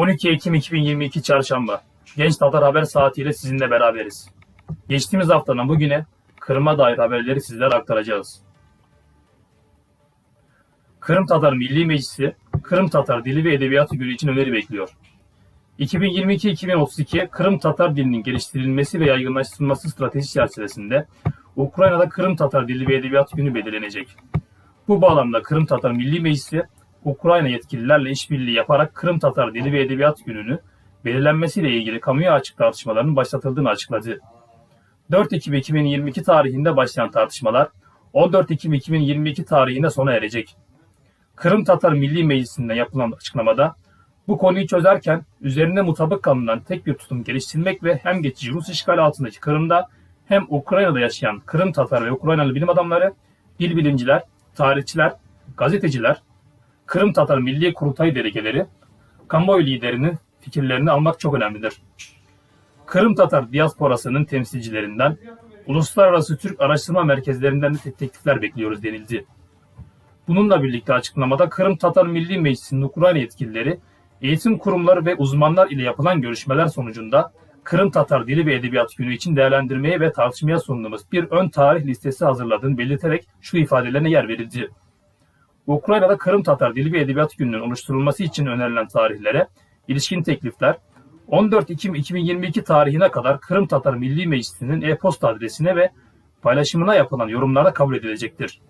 12 Ekim 2022 Çarşamba. Genç Tatar Haber Saati ile sizinle beraberiz. Geçtiğimiz haftadan bugüne Kırım'a dair haberleri sizlere aktaracağız. Kırım Tatar Milli Meclisi, Kırım Tatar Dili ve Edebiyatı Günü için öneri bekliyor. 2022-2032 Kırım Tatar dilinin geliştirilmesi ve yaygınlaştırılması stratejisi çerçevesinde Ukrayna'da Kırım Tatar Dili ve Edebiyatı Günü belirlenecek. Bu bağlamda Kırım Tatar Milli Meclisi, Ukrayna yetkililerle işbirliği yaparak Kırım Tatar Dili ve Edebiyat Günü'nü belirlenmesiyle ilgili kamuya açık tartışmaların başlatıldığını açıkladı. 4 Ekim 2022 tarihinde başlayan tartışmalar 14 Ekim 2022 tarihinde sona erecek. Kırım Tatar Milli Meclisi'nde yapılan açıklamada bu konuyu çözerken üzerinde mutabık kalınan tek bir tutum geliştirmek ve hem geçici Rus işgali altındaki Kırım'da hem Ukrayna'da yaşayan Kırım Tatar ve Ukraynalı bilim adamları, dil bilimciler, tarihçiler, gazeteciler, Kırım Tatar Milli Kurultayı delegeleri, kamuoyu liderinin fikirlerini almak çok önemlidir. Kırım Tatar diasporasının temsilcilerinden, uluslararası Türk araştırma merkezlerinden de te- teklifler bekliyoruz denildi. Bununla birlikte açıklamada Kırım Tatar Milli Meclisi'nin Ukrayna yetkilileri, eğitim kurumları ve uzmanlar ile yapılan görüşmeler sonucunda Kırım Tatar Dili ve Edebiyat Günü için değerlendirmeye ve tartışmaya sunduğumuz bir ön tarih listesi hazırladığını belirterek şu ifadelerine yer verildi. Ukrayna'da Kırım Tatar Dili ve Edebiyat Günü'nün oluşturulması için önerilen tarihlere ilişkin teklifler 14 Ekim 2022 tarihine kadar Kırım Tatar Milli Meclisi'nin e-posta adresine ve paylaşımına yapılan yorumlara kabul edilecektir.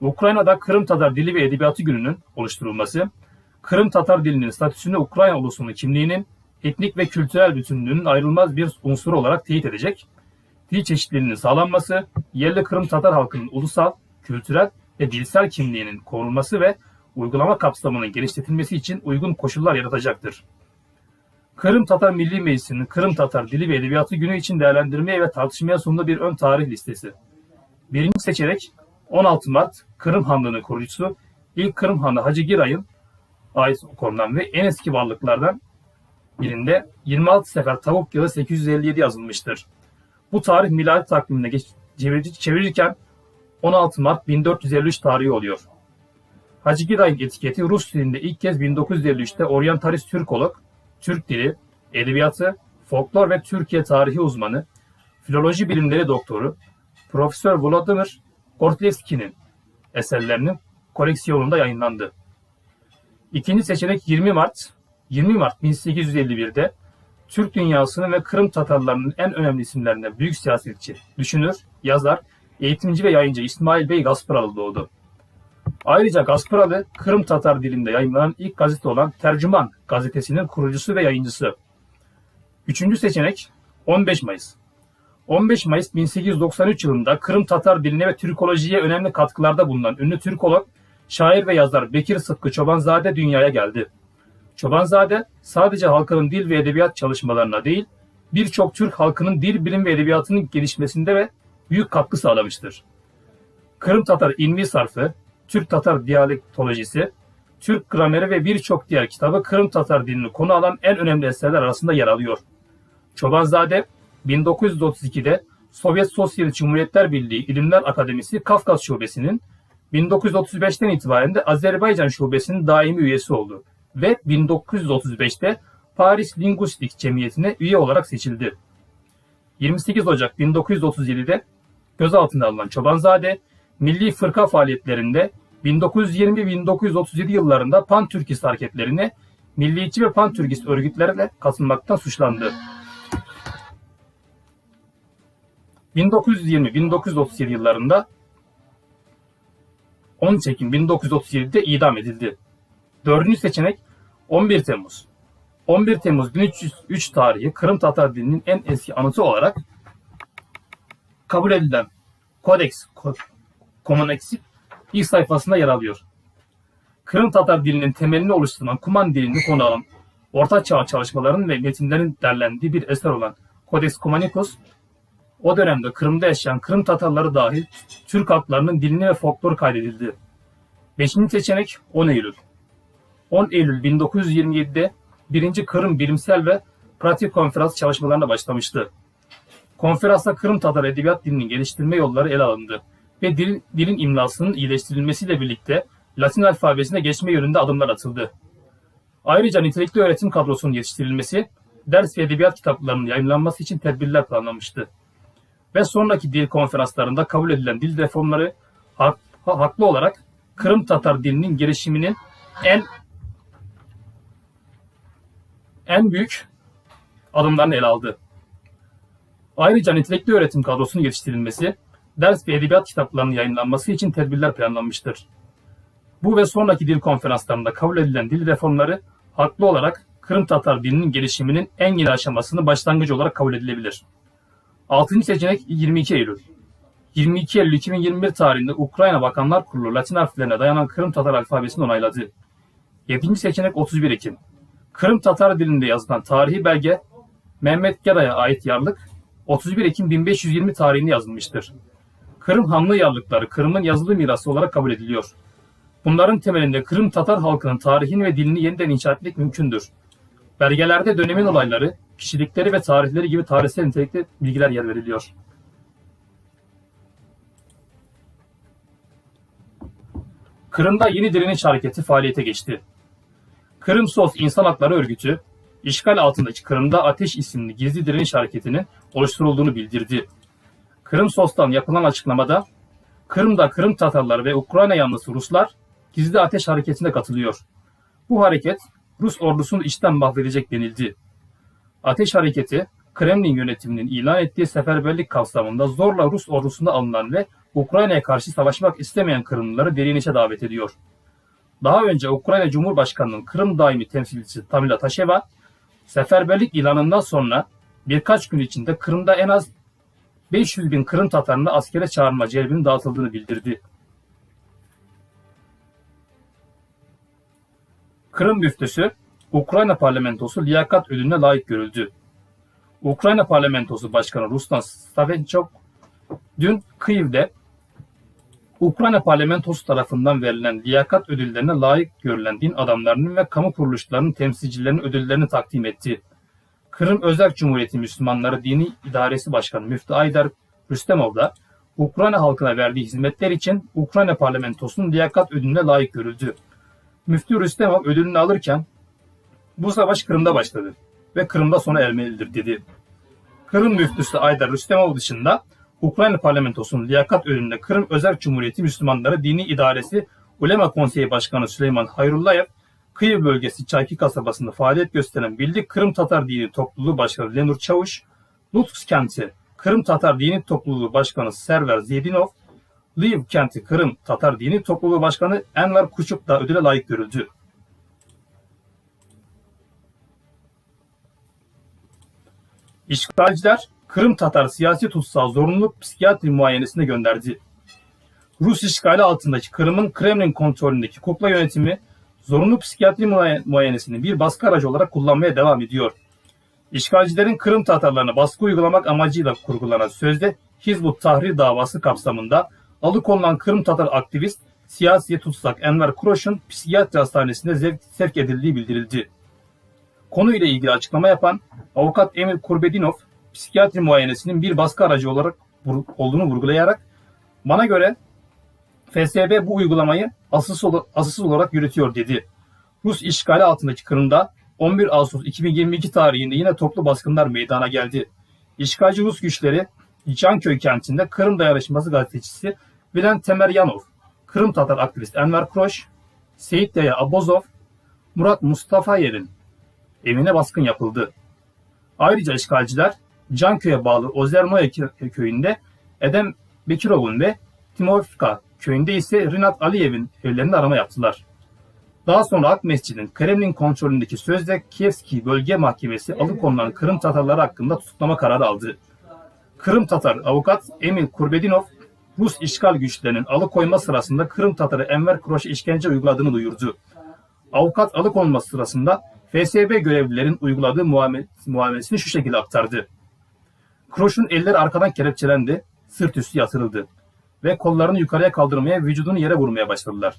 Ukrayna'da Kırım Tatar Dili ve Edebiyatı Günü'nün oluşturulması, Kırım Tatar dilinin statüsünü Ukrayna ulusunun kimliğinin etnik ve kültürel bütünlüğünün ayrılmaz bir unsuru olarak teyit edecek, dil çeşitliliğinin sağlanması, yerli Kırım Tatar halkının ulusal, kültürel ve dilsel kimliğinin korunması ve uygulama kapsamının genişletilmesi için uygun koşullar yaratacaktır. Kırım Tatar Milli Meclisi'nin Kırım Tatar Dili ve Edebiyatı Günü için değerlendirmeye ve tartışmaya sunduğu bir ön tarih listesi. Birinci seçenek 16 Mart Kırım Hanlığı'nın kurucusu ilk Kırım Hanı Hacı Giray'ın ait konulan ve en eski varlıklardan birinde 26 sefer tavuk yılı 857 yazılmıştır. Bu tarih miladi takvimine geç, çevir- çevirirken 16 Mart 1453 tarihi oluyor. Hacı Giray'ın etiketi Rus dilinde ilk kez 1953'te oryantalist Türkolog, Türk dili, edebiyatı, folklor ve Türkiye tarihi uzmanı, filoloji bilimleri doktoru, Profesör Vladimir Gortlevski'nin eserlerinin koleksiyonunda yayınlandı. İkinci seçenek 20 Mart. 20 Mart 1851'de Türk dünyasının ve Kırım Tatarlarının en önemli isimlerinden büyük siyasetçi, düşünür, yazar, eğitimci ve yayıncı İsmail Bey Gasparalı doğdu. Ayrıca Gasparalı, Kırım Tatar dilinde yayınlanan ilk gazete olan Tercüman gazetesinin kurucusu ve yayıncısı. Üçüncü seçenek 15 Mayıs. 15 Mayıs 1893 yılında Kırım Tatar diline ve Türkolojiye önemli katkılarda bulunan ünlü Türkolog, şair ve yazar Bekir Sıtkı Çobanzade dünyaya geldi. Çobanzade sadece halkının dil ve edebiyat çalışmalarına değil, birçok Türk halkının dil, bilim ve edebiyatının gelişmesinde ve büyük katkı sağlamıştır. Kırım Tatar ilmi sarfı, Türk Tatar diyalektolojisi, Türk grameri ve birçok diğer kitabı Kırım Tatar dilini konu alan en önemli eserler arasında yer alıyor. Çobanzade 1932'de Sovyet Sosyalist Cumhuriyetler Birliği İlimler Akademisi Kafkas Şubesi'nin 1935'ten itibaren de Azerbaycan Şubesi'nin daimi üyesi oldu ve 1935'te Paris Linguistik Cemiyeti'ne üye olarak seçildi. 28 Ocak 1937'de gözaltına alınan Çobanzade, milli fırka faaliyetlerinde 1920-1937 yıllarında Pan-Türkist hareketlerine milliyetçi ve Pan-Türkist örgütlerle katılmaktan suçlandı. 1920-1937 yıllarında 13 Ekim 1937'de idam edildi. Dördüncü seçenek 11 Temmuz. 11 Temmuz 1303 tarihi Kırım Tatar dilinin en eski anıtı olarak kabul edilen Codex Commonex'in ilk sayfasında yer alıyor. Kırım Tatar dilinin temelini oluşturan Kuman dilini konu alan Orta Çağ çalışmalarının ve metinlerin derlendiği bir eser olan Codex Cumanicus, o dönemde Kırım'da yaşayan Kırım Tatarları dahil Türk halklarının dilini ve folkloru kaydedildi. Beşinci seçenek 10 Eylül. 10 Eylül 1927'de 1. Kırım Bilimsel ve Pratik Konferans çalışmalarına başlamıştı. Konferansta Kırım Tatar edebiyat dilinin geliştirme yolları ele alındı ve dilin, dilin imlasının iyileştirilmesiyle birlikte Latin alfabesine geçme yönünde adımlar atıldı. Ayrıca nitelikli öğretim kadrosunun yetiştirilmesi, ders ve edebiyat kitaplarının yayınlanması için tedbirler planlanmıştı. Ve sonraki dil konferanslarında kabul edilen dil reformları hak- ha- haklı olarak Kırım Tatar dilinin gelişiminin en en büyük adımlarını ele aldı. Ayrıca nitelikli öğretim kadrosunun yetiştirilmesi, ders ve edebiyat kitaplarının yayınlanması için tedbirler planlanmıştır. Bu ve sonraki dil konferanslarında kabul edilen dil reformları haklı olarak Kırım Tatar dilinin gelişiminin en yeni aşamasını başlangıcı olarak kabul edilebilir. 6. seçenek 22 Eylül. 22 Eylül 2021 tarihinde Ukrayna Bakanlar Kurulu Latin harflerine dayanan Kırım Tatar alfabesini onayladı. 7. seçenek 31 Ekim. Kırım Tatar dilinde yazılan tarihi belge Mehmet Gera'ya ait yarlık 31 Ekim 1520 tarihinde yazılmıştır. Kırım Hanlı yarlıkları Kırım'ın yazılı mirası olarak kabul ediliyor. Bunların temelinde Kırım Tatar halkının tarihini ve dilini yeniden inşa etmek mümkündür. Belgelerde dönemin olayları, kişilikleri ve tarihleri gibi tarihsel nitelikli bilgiler yer veriliyor. Kırım'da yeni direniş hareketi faaliyete geçti. Kırım Sos İnsan Hakları Örgütü, işgal altındaki Kırım'da Ateş isimli gizli direniş hareketinin oluşturulduğunu bildirdi. Kırım Sos'tan yapılan açıklamada, Kırım'da Kırım Tatarları ve Ukrayna yanlısı Ruslar gizli ateş hareketine katılıyor. Bu hareket Rus ordusunu içten mahvedecek denildi. Ateş hareketi, Kremlin yönetiminin ilan ettiği seferberlik kapsamında zorla Rus ordusunda alınan ve Ukrayna'ya karşı savaşmak istemeyen Kırımlıları direnişe davet ediyor. Daha önce Ukrayna Cumhurbaşkanı'nın Kırım daimi temsilcisi Tamila Taşeva, seferberlik ilanından sonra birkaç gün içinde Kırım'da en az 500 bin Kırım Tatarını askere çağırma celbinin dağıtıldığını bildirdi. Kırım müftüsü, Ukrayna parlamentosu liyakat ödülüne layık görüldü. Ukrayna parlamentosu başkanı Ruslan Stavenchuk dün Kıyıv'de Ukrayna parlamentosu tarafından verilen liyakat ödüllerine layık görülen din adamlarının ve kamu kuruluşlarının temsilcilerinin ödüllerini takdim etti. Kırım Özerk Cumhuriyeti Müslümanları Dini İdaresi Başkanı Müftü Aydar Rüstemov da Ukrayna halkına verdiği hizmetler için Ukrayna parlamentosunun liyakat ödülüne layık görüldü. Müftü Rüstemov ödülünü alırken bu savaş Kırım'da başladı ve Kırım'da sona ermelidir dedi. Kırım müftüsü Aydar Rüstemov dışında Ukrayna parlamentosunun liyakat ödülünde Kırım Özerk Cumhuriyeti Müslümanları Dini İdaresi Ulema Konseyi Başkanı Süleyman Hayrullayev, Kıyı bölgesi Çayki kasabasında faaliyet gösteren Birlik Kırım Tatar Dini Topluluğu Başkanı Lenur Çavuş, Lutsk kenti Kırım Tatar Dini Topluluğu Başkanı Server Zedinov, Lviv kenti Kırım Tatar Dini Topluluğu Başkanı Enver Kuçuk da ödüle layık görüldü. İşgalciler Kırım Tatar siyasi tutsağı zorunlu psikiyatri muayenesine gönderdi. Rus işgali altındaki Kırım'ın Kremlin kontrolündeki kukla yönetimi zorunlu psikiyatri muaye- muayenesini bir baskı aracı olarak kullanmaya devam ediyor. İşgalcilerin Kırım Tatarlarına baskı uygulamak amacıyla kurgulanan sözde Hizbut Tahrir davası kapsamında alıkonulan Kırım Tatar aktivist siyasi tutsak Enver Kuroş'un psikiyatri hastanesine sevk edildiği bildirildi. Konuyla ilgili açıklama yapan avukat Emil Kurbedinov, psikiyatri muayenesinin bir baskı aracı olarak olduğunu vurgulayarak bana göre FSB bu uygulamayı asılsız, asılsız olarak yürütüyor dedi. Rus işgali altındaki Kırım'da 11 Ağustos 2022 tarihinde yine toplu baskınlar meydana geldi. İşgalci Rus güçleri Canköy kentinde Kırım Dayanışması gazetecisi Vilen Temeryanov, Kırım Tatar aktivist Enver Kroş, Seyit Yaya Abozov, Murat Mustafayev'in evine baskın yapıldı. Ayrıca işgalciler Canköy'e bağlı Ozernoye kö- köyünde Edem Bekirov'un ve Timofka köyünde ise Rinat Aliyev'in evlerinde arama yaptılar. Daha sonra Ak Mescid'in Kremlin kontrolündeki sözde Kievski Bölge Mahkemesi alıkonulan Kırım Tatarları hakkında tutuklama kararı aldı. Kırım Tatar avukat Emil Kurbedinov, Rus işgal güçlerinin alıkoyma sırasında Kırım Tatarı Enver Kroş'a işkence uyguladığını duyurdu. Avukat alıkonma sırasında FSB görevlilerin uyguladığı muamele, muamelesini şu şekilde aktardı. Kroş'un elleri arkadan kelepçelendi, sırt üstü yatırıldı ve kollarını yukarıya kaldırmaya, vücudunu yere vurmaya başladılar.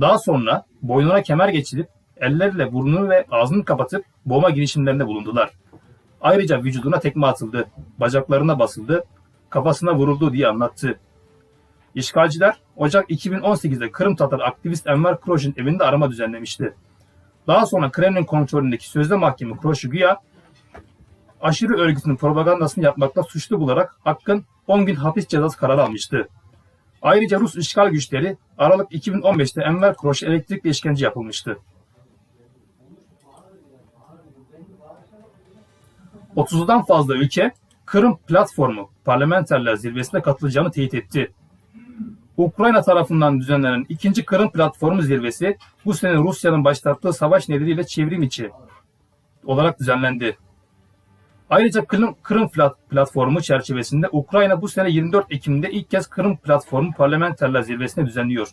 Daha sonra boynuna kemer geçirip elleriyle burnunu ve ağzını kapatıp boğma girişimlerinde bulundular. Ayrıca vücuduna tekme atıldı, bacaklarına basıldı, kafasına vuruldu diye anlattı. İşgalciler Ocak 2018'de Kırım Tatar aktivist Enver Kroş'un evinde arama düzenlemişti. Daha sonra Kremlin kontrolündeki sözde mahkeme Kroşuguya aşırı örgütünün propagandasını yapmakla suçlu bularak Hakk'ın 10 gün hapis cezası kararı almıştı. Ayrıca Rus işgal güçleri Aralık 2015'te Enver Kroş elektrikle işkence yapılmıştı. 30'dan fazla ülke Kırım Platformu Parlamenterler Zirvesi'ne katılacağını teyit etti. Ukrayna tarafından düzenlenen ikinci Kırım Platformu Zirvesi bu sene Rusya'nın başlattığı savaş nedeniyle çevrim içi olarak düzenlendi. Ayrıca Kırım, Kırım Plat- Platformu çerçevesinde Ukrayna bu sene 24 Ekim'de ilk kez Kırım Platformu Parlamenterler Zirvesi'ni düzenliyor.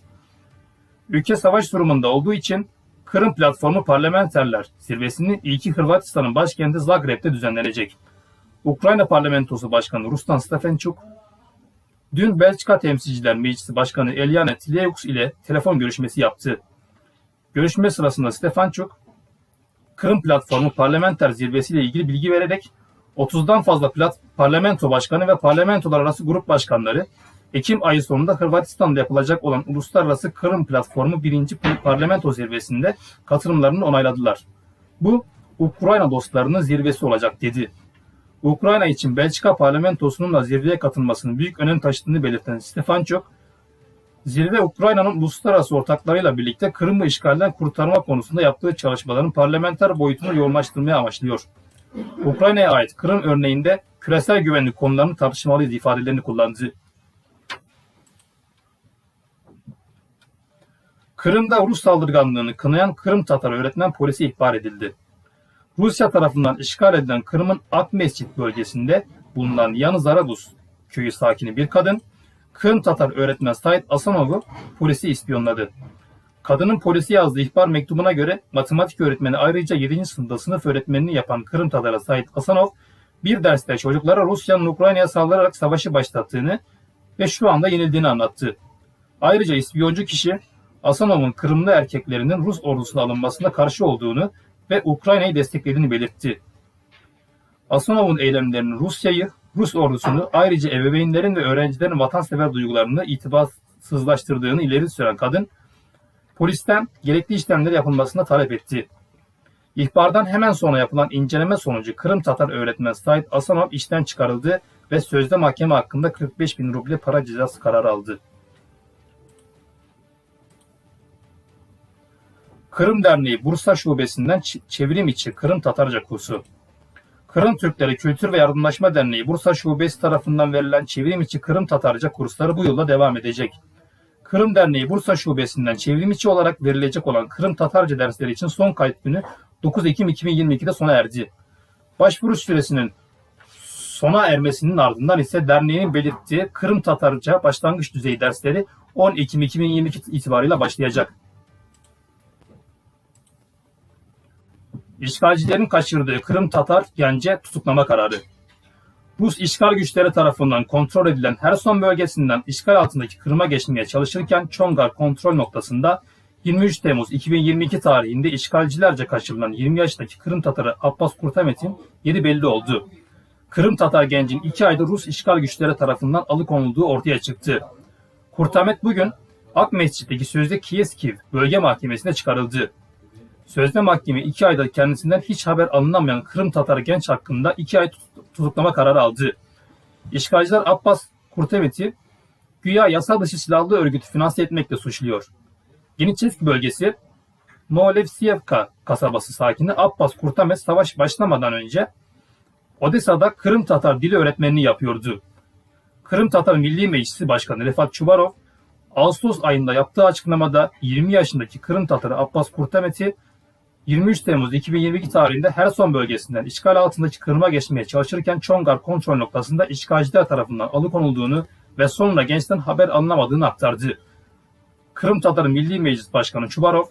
Ülke savaş durumunda olduğu için Kırım Platformu Parlamenterler Zirvesi'nin ilki Hırvatistan'ın başkenti Zagreb'de düzenlenecek. Ukrayna Parlamentosu Başkanı Ruslan Stefanchuk, dün Belçika Temsilciler Meclisi Başkanı Eliane Tileux ile telefon görüşmesi yaptı. Görüşme sırasında Stefanchuk, Kırım Platformu Parlamenter Zirvesi ile ilgili bilgi vererek 30'dan fazla plat, parlamento başkanı ve parlamentolar arası grup başkanları Ekim ayı sonunda Hırvatistan'da yapılacak olan Uluslararası Kırım Platformu 1. Parlamento Zirvesi'nde katılımlarını onayladılar. Bu Ukrayna dostlarının zirvesi olacak dedi. Ukrayna için Belçika parlamentosunun da zirveye katılmasının büyük önem taşıdığını belirten Stefanchuk, Zirve Ukrayna'nın uluslararası ortaklarıyla birlikte Kırım'ı işgalden kurtarma konusunda yaptığı çalışmaların parlamenter boyutunu yoğunlaştırmaya amaçlıyor. Ukrayna'ya ait Kırım örneğinde küresel güvenlik konularını tartışmalıyız ifadelerini kullandı. Kırım'da Rus saldırganlığını kınayan Kırım Tatar öğretmen polisi ihbar edildi. Rusya tarafından işgal edilen Kırım'ın Ak Mescit bölgesinde bulunan Yanı Zarabuz köyü sakini bir kadın, Kırım Tatar öğretmen Said Asanov'u polisi ispiyonladı. Kadının polisi yazdığı ihbar mektubuna göre matematik öğretmeni ayrıca 7. sınıfta sınıf öğretmenini yapan Kırım Tatar'a Said Asanov bir derste çocuklara Rusya'nın Ukrayna'ya saldırarak savaşı başlattığını ve şu anda yenildiğini anlattı. Ayrıca ispiyoncu kişi Asanov'un Kırımlı erkeklerinin Rus ordusuna alınmasına karşı olduğunu ve Ukrayna'yı desteklediğini belirtti. Asanov'un eylemlerinin Rusya'yı, Rus ordusunu ayrıca ebeveynlerin ve öğrencilerin vatansever duygularını itibarsızlaştırdığını ileri süren kadın, polisten gerekli işlemler yapılmasını talep etti. İhbardan hemen sonra yapılan inceleme sonucu Kırım Tatar öğretmen Said Asanov işten çıkarıldı ve sözde mahkeme hakkında 45 bin ruble para cezası kararı aldı. Kırım Derneği Bursa Şubesi'nden çevrim içi Kırım Tatarca kursu. Kırım Türkleri Kültür ve Yardımlaşma Derneği Bursa Şubesi tarafından verilen çevrim içi Kırım Tatarca kursları bu yılda devam edecek. Kırım Derneği Bursa Şubesi'nden çevrim içi olarak verilecek olan Kırım Tatarca dersleri için son kayıt günü 9 Ekim 2022'de sona erdi. Başvuru süresinin sona ermesinin ardından ise derneğin belirttiği Kırım Tatarca başlangıç düzeyi dersleri 10 Ekim 2022 itibarıyla başlayacak. İşgalcilerin kaçırdığı Kırım Tatar gence tutuklama kararı. Rus işgal güçleri tarafından kontrol edilen Herson bölgesinden işgal altındaki Kırım'a geçmeye çalışırken Çongar kontrol noktasında 23 Temmuz 2022 tarihinde işgalcilerce kaçırılan 20 yaşındaki Kırım Tatarı Abbas Kurtamet'in yeri belli oldu. Kırım Tatar gencin 2 ayda Rus işgal güçleri tarafından alıkonulduğu ortaya çıktı. Kurtamet bugün Akmescit'teki sözde Kieskiv bölge mahkemesine çıkarıldı. Sözde mahkeme 2 ayda kendisinden hiç haber alınamayan Kırım Tatar genç hakkında 2 ay tut- tutuklama kararı aldı. İşgalciler Abbas Kurtamet'i güya yasa dışı silahlı örgütü finanse etmekle suçluyor. Yeniçevski bölgesi Molevsiyevka kasabası sakini Abbas Kurtamet savaş başlamadan önce Odessa'da Kırım Tatar dili öğretmenliği yapıyordu. Kırım Tatar Milli Meclisi Başkanı Refat Çubarov, Ağustos ayında yaptığı açıklamada 20 yaşındaki Kırım Tatarı Abbas Kurtamet'i 23 Temmuz 2022 tarihinde Herson bölgesinden işgal altındaki Kırım'a geçmeye çalışırken Çongar kontrol noktasında işgalciler tarafından alıkonulduğunu ve sonra gençten haber alınamadığını aktardı. Kırım Tatarı Milli Meclis Başkanı Çubarov,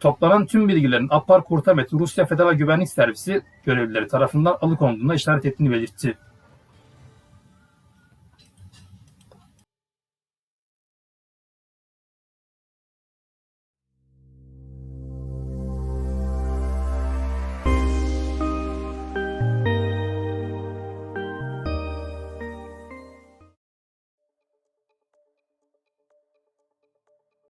toplanan tüm bilgilerin Appar Kurtamet Rusya Federal Güvenlik Servisi görevlileri tarafından alıkonulduğuna işaret ettiğini belirtti.